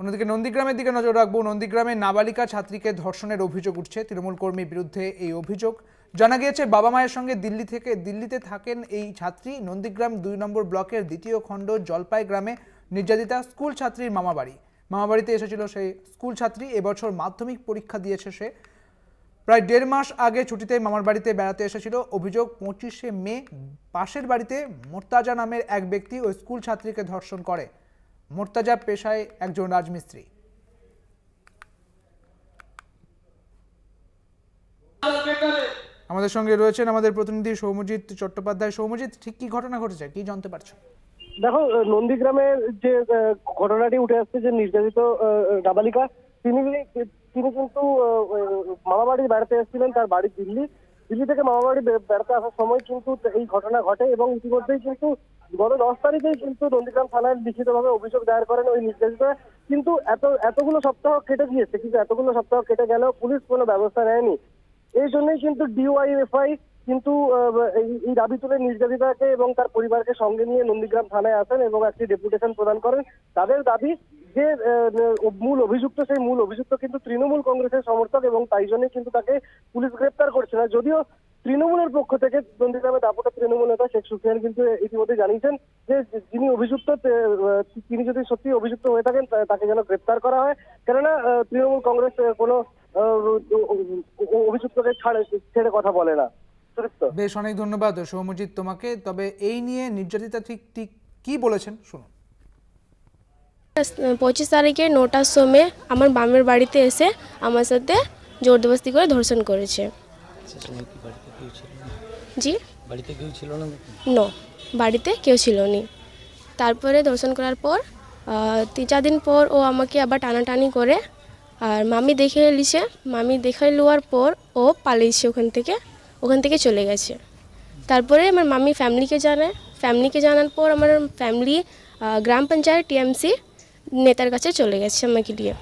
অন্যদিকে নন্দীগ্রামের দিকে নজর রাখব। নন্দীগ্রামে নাবালিকা ছাত্রীকে ধর্ষণের অভিযোগ উঠছে। তৃণমূল কর্মীর বিরুদ্ধে এই অভিযোগ। জানা গিয়েছে, বাবা মায়ের সঙ্গে দিল্লি থেকে, দিল্লিতে থাকেন এই ছাত্রী। নন্দীগ্রাম দুই নম্বর ব্লকের দ্বিতীয় খণ্ড, জলপাই গ্রামে নির্যাতিতা স্কুল ছাত্রীর মামাবাড়ি। মামাবাড়িতে এসেছিল সেই স্কুল ছাত্রী। এবছর মাধ্যমিক পরীক্ষা দিয়েছে সে। প্রায় দেড় মাস আগে ছুটিতে মামার বাড়িতে বেড়াতে এসেছিল। অভিযোগ, পঁচিশে মে পাশের বাড়িতে মোর্তাজা নামের এক ব্যক্তি ওই স্কুল ছাত্রীকে ধর্ষণ করে। মোর্তাজা পেশায় একজন রাজমিস্ত্রি। আমাদের সঙ্গে রয়েছেন আমাদের প্রতিনিধি সৌমজিৎ চট্টোপাধ্যায়। সৌমজিৎ ঠিক কি ঘটনা ঘটেছে? কি জানতে পারছ? দেখো নন্দীগ্রামের যে ঘটনাটি উঠে আসছে যে নির্যাতিত নাবালিকা তিনি তিনি কিন্তু আহ, আহ, মামাবাড়ি বেড়াতে এসেছিলেন তার বাড়ি দিল্লি। দিল্লি থেকে মামাবাড়ি বেড়াতে আসার সময় কিন্তু এই ঘটনা ঘটে এবং ইতিমধ্যেই কিন্তু গত দশ তারিখেই কিন্তু নন্দীগ্রাম থানায় লিখিতভাবে অভিযোগ দায়ের করেন ওই নির্যাতিতা কিন্তু এত, এতগুলো সপ্তাহ কেটে গিয়েছে কিন্তু এতগুলো সপ্তাহ কেটে গেলেও পুলিশ কোনো ব্যবস্থা নেয়নি। এই জন্যই কিন্তু ডিওয়াইএফআই কিন্তু এই দাবি তুলে নির্যাতিতাকে এবং তার পরিবারকে সঙ্গে নিয়ে নন্দীগ্রাম থানায় আসেন এবং একটি ডেপুটেশন প্রদান করেন। তাদের দাবি যে মূল অভিযুক্ত, সেই মূল অভিযুক্ত কিন্তু তৃণমূল কংগ্রেসের সমর্থক এবং তাই জন্যই কিন্তু তাকে পুলিশ গ্রেপ্তার করছে না। যদিও তৃণমূলের পক্ষ থেকে নন্দীগ্রামে দাপটা তৃণমূল নেতা শেখ সুফিয়ান কিন্তু ইতিমধ্যে জানিয়েছেন যে যিনি অভিযুক্ত তিনি যদি সত্যি অভিযুক্ত হয়ে থাকেন তাকে যেন গ্রেপ্তার করা হয়। কেননা তৃণমূল কংগ্রেস কোনো অভিযুক্তকে ছাড়ে, ছেড়ে কথা বলে না। বেশ, অনেক ধন্যবাদ সৌমজিৎ তোমাকে। তবে এই নিয়ে নির্যাতিতা ঠিক ঠিক কি বলেছেন? শুনুন। পঁচিশ তারিখে নটার সময় আমার বামের বাড়িতে এসে আমার সাথে জোরদবস্তি করে ধর্ষণ করেছে। জি? বাড়িতে কেউ ছিল না ন বাড়িতে কেউ ছিল নি। তারপরে দর্শন করার পর তিন চার দিন পর ও আমাকে আবার টানাটানি করে আর মামি দেখে এলিছে। মামি দেখে নেওয়ার পর ও পালিয়েছে ওখান থেকে ওখান থেকে চলে গেছে। তারপরে আমার মামি ফ্যামিলিকে জানায়। ফ্যামিলিকে জানার পর আমার ফ্যামিলি গ্রাম পঞ্চায়েত টিএমসি নেতার কাছে চলে গেছে আমাকে দিয়ে।